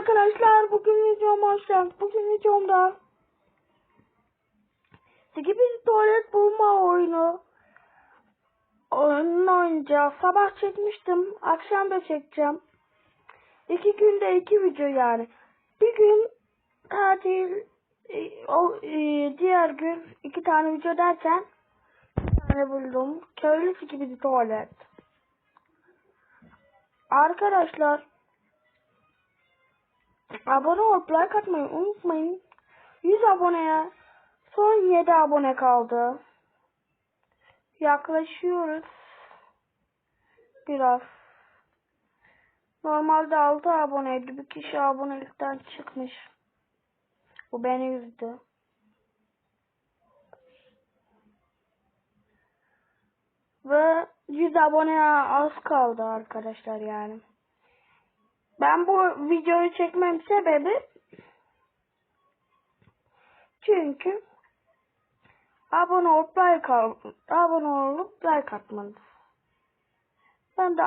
arkadaşlar bugün videoma hoş geldiniz. Bugün videomda bir tuvalet bulma oyunu oyununu oynayacağız. Sabah çekmiştim. Akşam da çekeceğim. İki günde iki video yani. Bir gün tatil e, o e, diğer gün iki tane video derken bir tane buldum. Köylü gibi tuvalet. Arkadaşlar abone olup like atmayı unutmayın. 100 aboneye son 7 abone kaldı. Yaklaşıyoruz. Biraz. Normalde 6 aboneydi. Bir kişi abonelikten çıkmış. Bu beni üzdü. Ve 100 aboneye az kaldı arkadaşlar yani. Ben bu videoyu çekmem sebebi çünkü abone olup like abone olup like atmanız. Ben de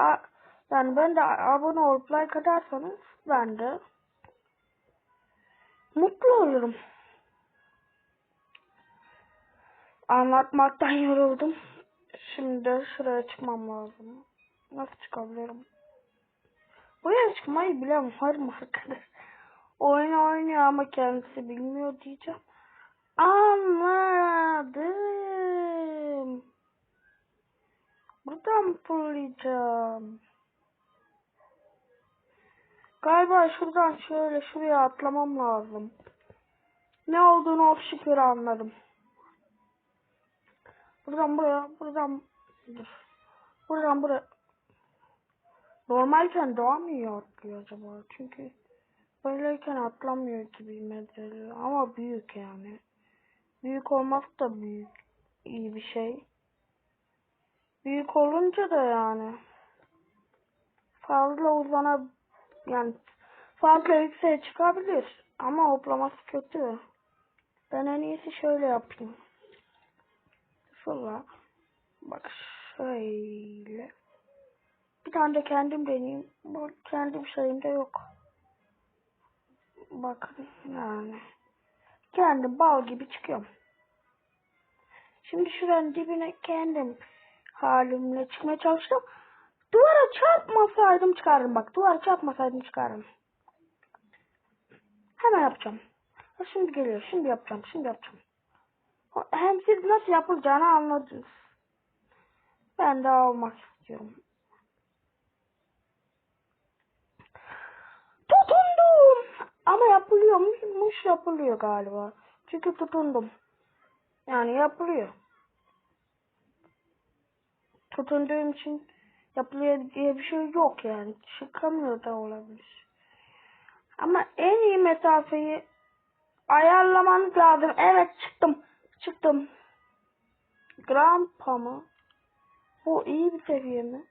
yani ben de abone olup like atarsanız ben de mutlu olurum. Anlatmaktan yoruldum. Şimdi şuraya çıkmam lazım. Nasıl çıkabilirim? Buraya çıkmayı bilen var mı arkadaş? Oyun oynuyor ama kendisi bilmiyor diyeceğim. Anladım. Buradan fırlayacağım. Galiba şuradan şöyle şuraya atlamam lazım. Ne olduğunu of şükür anladım. Buradan buraya, buradan dur. Buradan buraya. Normalken daha mı iyi acaba? Çünkü böyleyken atlamıyor gibi medreli. Ama büyük yani. Büyük olmak da büyük iyi bir şey. Büyük olunca da yani fazla uzana yani fazla yükseğe çıkabilir. Ama hoplaması kötü. Ben en iyisi şöyle yapayım. Şöyle. Bak şöyle. Bir tane de kendim deneyeyim. Bu kendim şeyimde yok. Bakın yani. Kendim bal gibi çıkıyorum. Şimdi şuranın dibine kendim halimle çıkmaya çalıştım. Duvara çarpmasaydım çıkarım bak. Duvara çarpmasaydım çıkarım. Hemen yapacağım. Şimdi geliyor. Şimdi yapacağım. Şimdi yapacağım. Hem siz nasıl yapılacağını anladınız. Ben de almak istiyorum. Tutundum. Ama yapılıyormuş yapılıyor galiba. Çünkü tutundum. Yani yapılıyor. Tutunduğum için yapılıyor diye bir şey yok yani. Çıkamıyor da olabilir. Ama en iyi mesafeyi ayarlamanız lazım. Evet çıktım. Çıktım. Grampa mı? Bu iyi bir seviye mi?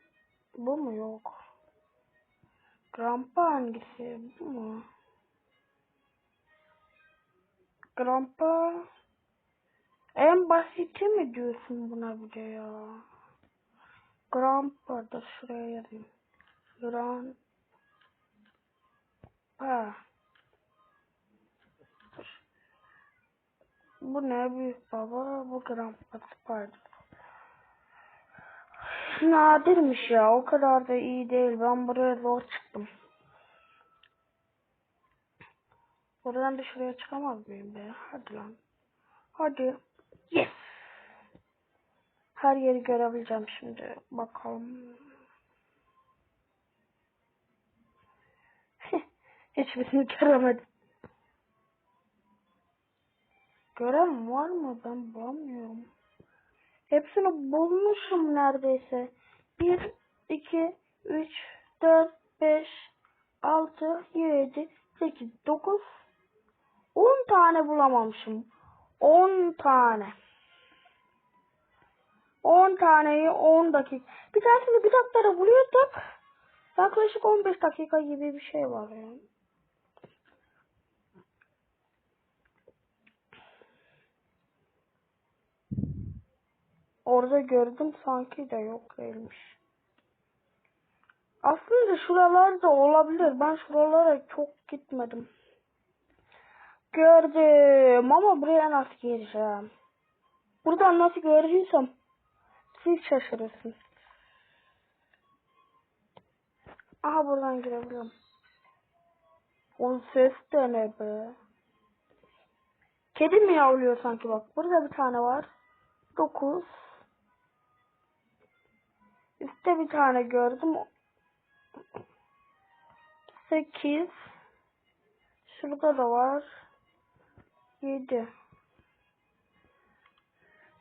Bu mu yok? Grampa hangisi? Bu mu? Grampa en basiti mi diyorsun buna bir de ya? Grampa da şuraya yazayım. Grampa. Bu ne büyük baba? Bu Grampa Spider. Nadirmiş ya. O kadar da iyi değil. Ben buraya zor çıktım. Buradan da şuraya çıkamaz mıyım be? Hadi lan. Hadi. Yes. Her yeri görebileceğim şimdi. Bakalım. Hiçbirini göremedim. Gören var mı? Ben bulamıyorum. Hepsini bulmuşum neredeyse. 1, 2, 3, 4, 5, 6, 7, 8, 9, 10 tane bulamamışım. 10 tane. 10 taneyi 10 dakika. Bir tanesini bir dakikada buluyorduk. Yaklaşık 15 dakika gibi bir şey var yani. Orada gördüm sanki de yok değilmiş. Aslında şuralarda olabilir. Ben şuralara çok gitmedim. Gördüm ama buraya nasıl gireceğim? Buradan nasıl gördüysem siz şaşırırsınız. Aha buradan girebiliyorum. O ses de ne be? Kedi mi yavruyor sanki bak. Burada bir tane var. 9 Üstte bir tane gördüm. 8 Şurada da var. 7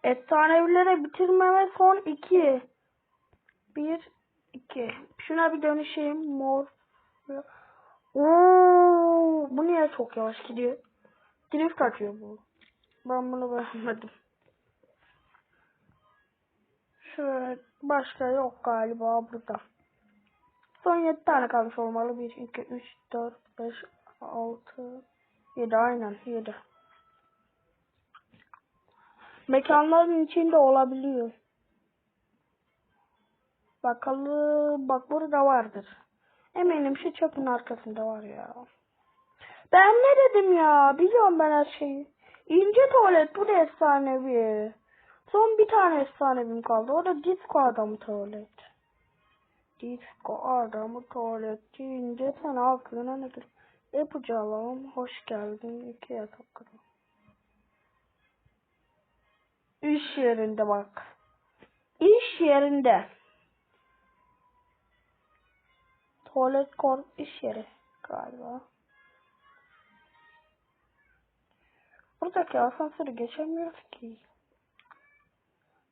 Efsanevlere bitirmeme son 2 1 2 Şuna bir dönüşeyim. Mor. Oo, bu niye çok yavaş gidiyor? Drift atıyor bu. Ben bunu beğenmedim. Şöyle başka yok galiba burada. Son 7 tane kalmış olmalı. 1, 2, 3, 4, 5, 6, 7 aynen 7. Mekanların içinde olabiliyor. Bakalım bak burada vardır. Eminim şu çöpün arkasında var ya. Ben ne dedim ya? Biliyorum ben her şeyi. İnce tuvalet bu da efsanevi. Son bir tane efsanevim kaldı. O da disco adamı tuvalet. Disco adamı tuvalet deyince sen aklına ne gelir? Yapacağım. Hoş geldin. İki yatak kadar. İş yerinde bak. İş yerinde. Tuvalet korp iş yeri galiba. Buradaki asansörü geçemiyoruz ki.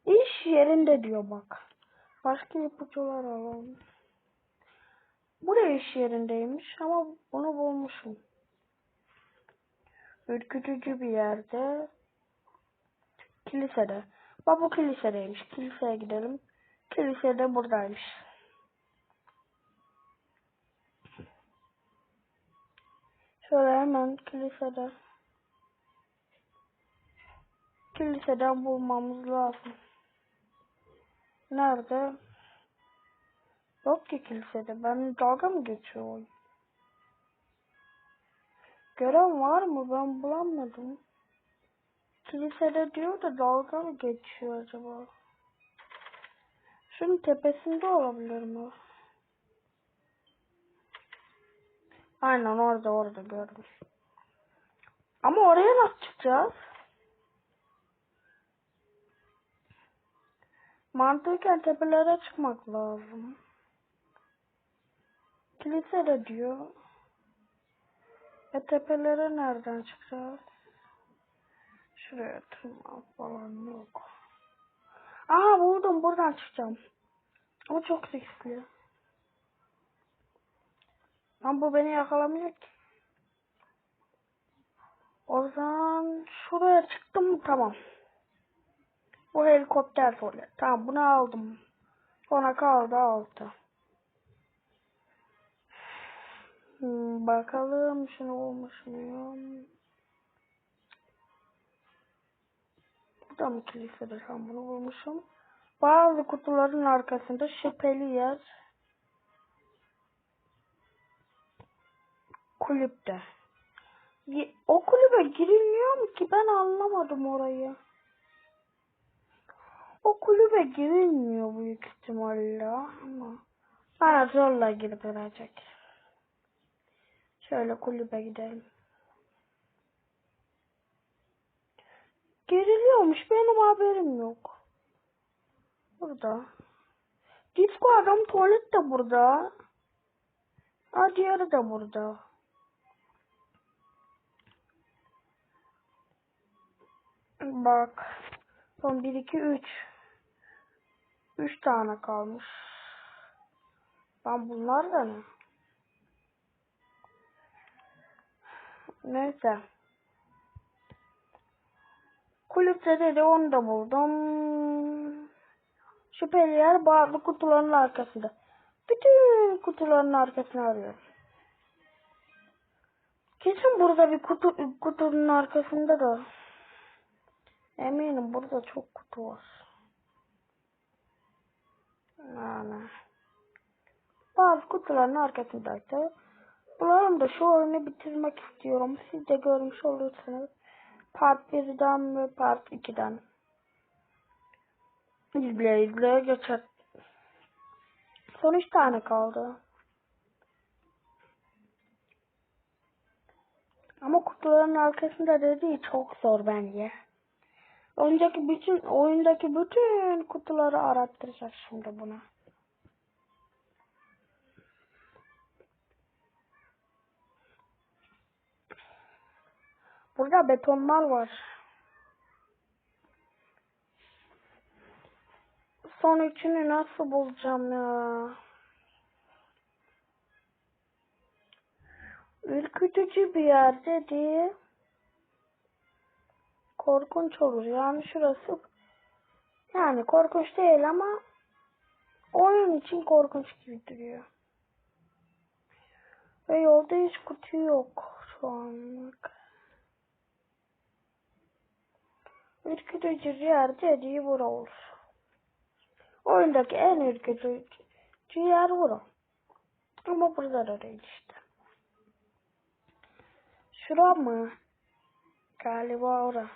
İş yerinde diyor bak. Başka ipucular alalım. Buraya iş yerindeymiş ama bunu bulmuşum. Ürkütücü bir yerde. Kilisede. Bak bu kilisedeymiş. Kiliseye gidelim. Kilisede buradaymış. Şöyle hemen kilisede. Kiliseden bulmamız lazım. Nerede? Yok ki kilisede. Ben dalga mı geçiyor? Gören var mı? Ben bulamadım. Kilisede diyor da dalga mı geçiyor acaba? Şunun tepesinde olabilir mi? Aynen orada orada gördüm. Ama oraya nasıl çıkacağız? Mantıken tepelere çıkmak lazım. Kilise de diyor. E tepelere nereden çıkacağız? Şuraya tırmanmak falan yok. Aa buldum buradan çıkacağım. O çok riskli. Ama bu beni yakalamıyor ki. O zaman şuraya çıktım mı tamam. Bu helikopter tuvalet. Tamam bunu aldım. Sonra kaldı altı. Hmm, bakalım şunu olmuş muyum? Mı kilisede tam bunu bulmuşum. Bazı kutuların arkasında şüpheli yer. Kulüpte. O kulübe girilmiyor mu ki? Ben anlamadım orayı. O kulübe girilmiyor büyük ihtimalle ama bana zorla girdirecek. Şöyle kulübe gidelim. Giriliyormuş benim haberim yok. Burada. Disco adam tuvalet de burada. Ha diğeri de burada. Bak. Son 1, 2, 3. 3 tane kalmış. Ben bunlar da ne? Neyse. Kulüpte dedi onu da buldum. Şüpheli yer bazı kutuların arkasında. Bütün kutuların arkasını arıyorum. Kesin burada bir kutu kutunun arkasında da. Eminim burada çok kutu var. Yani. bazı kutuların arkasındaydı. Bularım da şu oyunu bitirmek istiyorum. Siz de görmüş olursunuz. Part 1'den ve Part 2'den. İzleye izleye geçer. Son 3 tane kaldı. Ama kutuların arkasında dediği çok zor bence. Önceki bütün oyundaki bütün kutuları arattıracak şimdi buna. Burada betonlar var. Son üçünü nasıl bulacağım ya? Ürkütücü bir yer dedi. Korkunç olur. Yani şurası yani korkunç değil ama oyun için korkunç gibi duruyor. Ve yolda hiç kutu yok şu anlık. Ürkütücü yer dediği bura olur. Oyundaki en ürkütücü yer bura. Ama burada da değil işte. Şura mı? Galiba ora.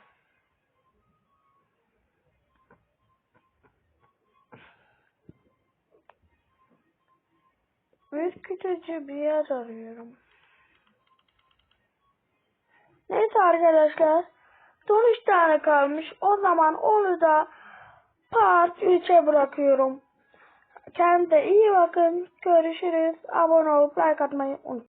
Ürkütücü bir yer arıyorum. Neyse arkadaşlar. Son üç tane kalmış. O zaman onu da part 3'e bırakıyorum. Kendinize iyi bakın. Görüşürüz. Abone olup like atmayı unutmayın.